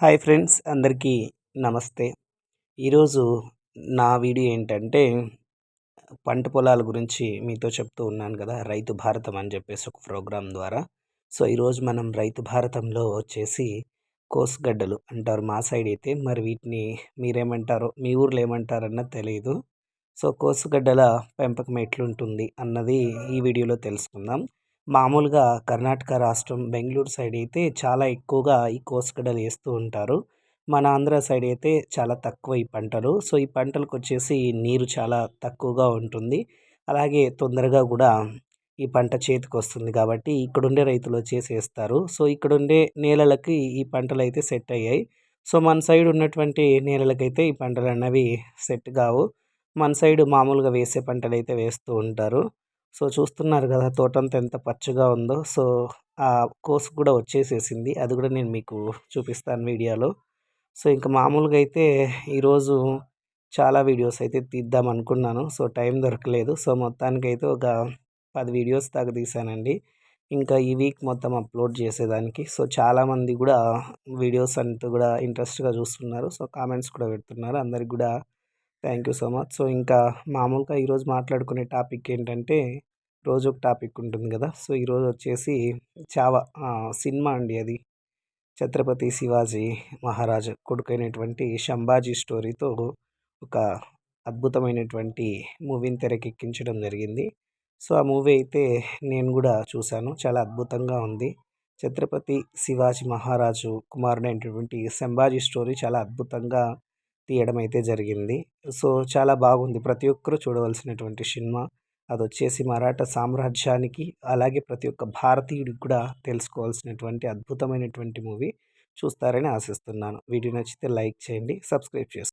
Hi friends అందరికీ నమస్తే. ఈరోజు నా వీడియో ఏంటంటే పంట పొలాల గురించి మీతో చెప్తూ ఉన్నాను కదా రైతు భారతం అని చెప్పేసి ఒక ప్రోగ్రాం ద్వారా. సో ఈరోజు మనం రైతు భారతంలో వచ్చేసి కోసుగడ్డలు అంటారు మా సైడ్ అయితే. మరి వీటిని మీరేమంటారో మీ ఊర్లో ఏమంటారన్నది తెలియదు సో కోసుగడ్డల పెంపకం ఎట్లుంటుంది అన్నది ఈ వీడియోలో తెలుసుకుందాం. మామూలుగా కర్ణాటక రాష్ట్రం బెంగళూరు సైడ్ అయితే చాలా ఎక్కువగా ఈ కోసుగడ్డలు వేస్తూ ఉంటారు. మన ఆంధ్ర సైడ్ అయితే చాలా తక్కువ ఈ పంటలు. సో ఈ పంటలకు వచ్చేసి నీరు చాలా తక్కువగా ఉంటుంది. అలాగే తొందరగా కూడా ఈ పంట చేతికి వస్తుంది కాబట్టి ఇక్కడుండే రైతులు వచ్చేసి వేస్తారు సో ఇక్కడుండే నేలలకి ఈ పంటలు అయితే సెట్ అయ్యాయి. సో మన సైడ్ ఉన్నటువంటి నేలలకైతే ఈ పంటలు అన్నవి సెట్ కావు. మన సైడ్ మామూలుగా వేసే పంటలు అయితే వేస్తూ ఉంటారు. సో చూస్తున్నారు కదా తోటంతా ఎంత పచ్చగా ఉందో. సో ఆ కోసు కూడా వచ్చేసేసింది. అది కూడా నేను మీకు చూపిస్తాను వీడియోలో. సో ఇంకా మామూలుగా అయితే ఈరోజు చాలా వీడియోస్ అయితే తీద్దాం అనుకున్నాను. సో టైం దొరకలేదు. సో మొత్తానికి అయితే ఒక పది వీడియోస్ దాకా తీసానండి. ఇంకా ఈ వీక్ మొత్తం అప్లోడ్ చేసేదానికి. సో చాలామంది కూడా వీడియోస్ అంతా కూడా ఇంట్రెస్ట్గా చూస్తున్నారు. సో కామెంట్స్ కూడా పెడుతున్నారు. అందరికి కూడా thank you so much. So ఇంకా మామూలుగా ఈరోజు మాట్లాడుకునే టాపిక్ ఏంటంటే రోజు ఒక టాపిక్ ఉంటుంది కదా. సో ఈరోజు వచ్చేసి చావా సినిమా అండి అది. ఛత్రపతి శివాజీ మహారాజ్ కొడుకైనటువంటి శంభాజీ స్టోరీతో ఒక అద్భుతమైనటువంటి మూవీని తెరకెక్కించడం జరిగింది. సో ఆ మూవీ అయితే నేను కూడా చూశాను. చాలా అద్భుతంగా ఉంది. ఛత్రపతి శివాజీ మహారాజు కుమారుడైనటువంటి సంభాజీ స్టోరీ చాలా అద్భుతంగా తీయడం అయితే జరిగింది. సో చాలా బాగుంది. ప్రతి ఒక్కరూ చూడవలసినటువంటి సినిమా. అది వచ్చేసి మరాఠా సామ్రాజ్యానికి అలాగే ప్రతి ఒక్క భారతీయుడికి కూడా తెలుసుకోవాల్సినటువంటి అద్భుతమైనటువంటి మూవీ. చూస్తారని ఆశిస్తున్నాను. వీడియో నచ్చితే లైక్ చేయండి సబ్స్క్రైబ్ చేసుకోండి.